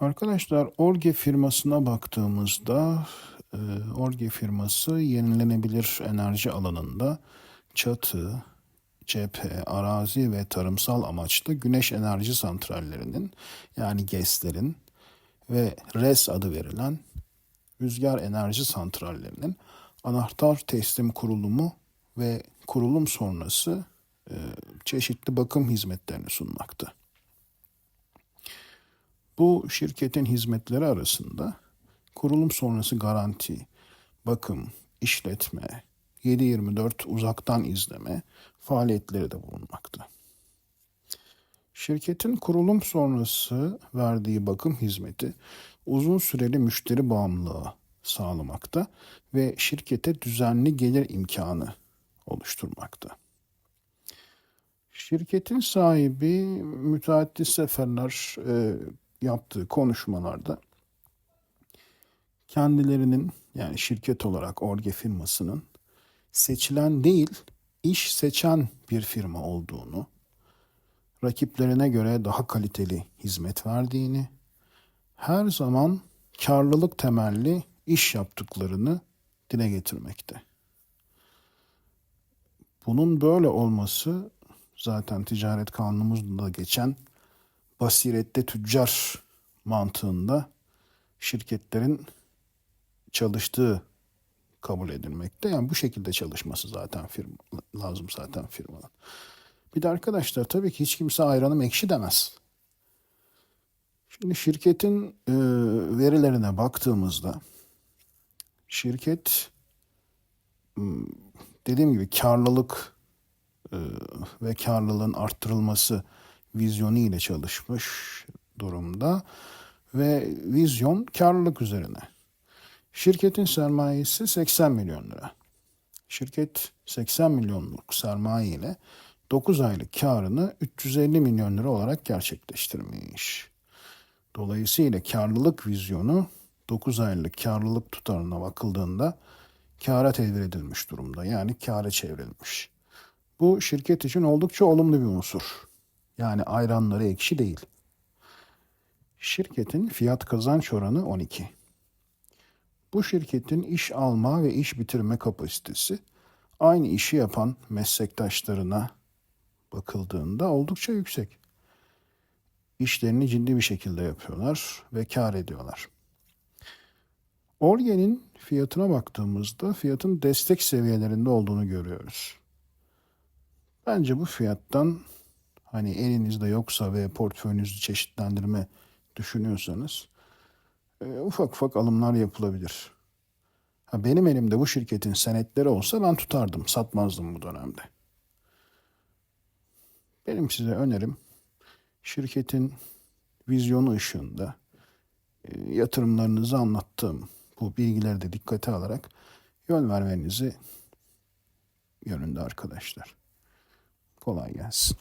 Arkadaşlar Orge firmasına baktığımızda e, Orge firması yenilenebilir enerji alanında çatı, cephe, arazi ve tarımsal amaçlı güneş enerji santrallerinin yani GES'lerin ve RES adı verilen rüzgar enerji santrallerinin anahtar teslim kurulumu ve kurulum sonrası e, çeşitli bakım hizmetlerini sunmakta. Bu şirketin hizmetleri arasında kurulum sonrası garanti, bakım, işletme, 7/24 uzaktan izleme faaliyetleri de bulunmakta. Şirketin kurulum sonrası verdiği bakım hizmeti uzun süreli müşteri bağımlılığı sağlamakta ve şirkete düzenli gelir imkanı oluşturmakta. Şirketin sahibi müteaddit seferler e, yaptığı konuşmalarda kendilerinin yani şirket olarak Orge firmasının seçilen değil iş seçen bir firma olduğunu, rakiplerine göre daha kaliteli hizmet verdiğini, her zaman karlılık temelli iş yaptıklarını dile getirmekte. Bunun böyle olması zaten ticaret kanunumuzda geçen basirette tüccar mantığında şirketlerin çalıştığı kabul edilmekte. Yani bu şekilde çalışması zaten firma lazım zaten firmanın. Bir de arkadaşlar tabii ki hiç kimse ayranım ekşi demez. Şimdi şirketin e, verilerine baktığımızda şirket dediğim gibi karlılık e, ve karlılığın arttırılması vizyonu ile çalışmış durumda ve vizyon karlılık üzerine. Şirketin sermayesi 80 milyon lira. Şirket 80 milyonluk sermaye ile 9 aylık karını 350 milyon lira olarak gerçekleştirmiş. Dolayısıyla karlılık vizyonu 9 aylık karlılık tutarına bakıldığında kâra tevir edilmiş durumda. Yani kâra çevrilmiş. Bu şirket için oldukça olumlu bir unsur. Yani ayranları ekşi değil. Şirketin fiyat kazanç oranı 12. Bu şirketin iş alma ve iş bitirme kapasitesi aynı işi yapan meslektaşlarına bakıldığında oldukça yüksek. İşlerini ciddi bir şekilde yapıyorlar ve kar ediyorlar. Orge'nin fiyatına baktığımızda fiyatın destek seviyelerinde olduğunu görüyoruz. Bence bu fiyattan hani elinizde yoksa ve portföyünüzü çeşitlendirme düşünüyorsanız e, ufak ufak alımlar yapılabilir. Ha, benim elimde bu şirketin senetleri olsa ben tutardım, satmazdım bu dönemde. Benim size önerim şirketin vizyonu ışığında e, yatırımlarınızı anlattığım bu bilgileri de dikkate alarak yön vermenizi yönünde arkadaşlar. Kolay gelsin.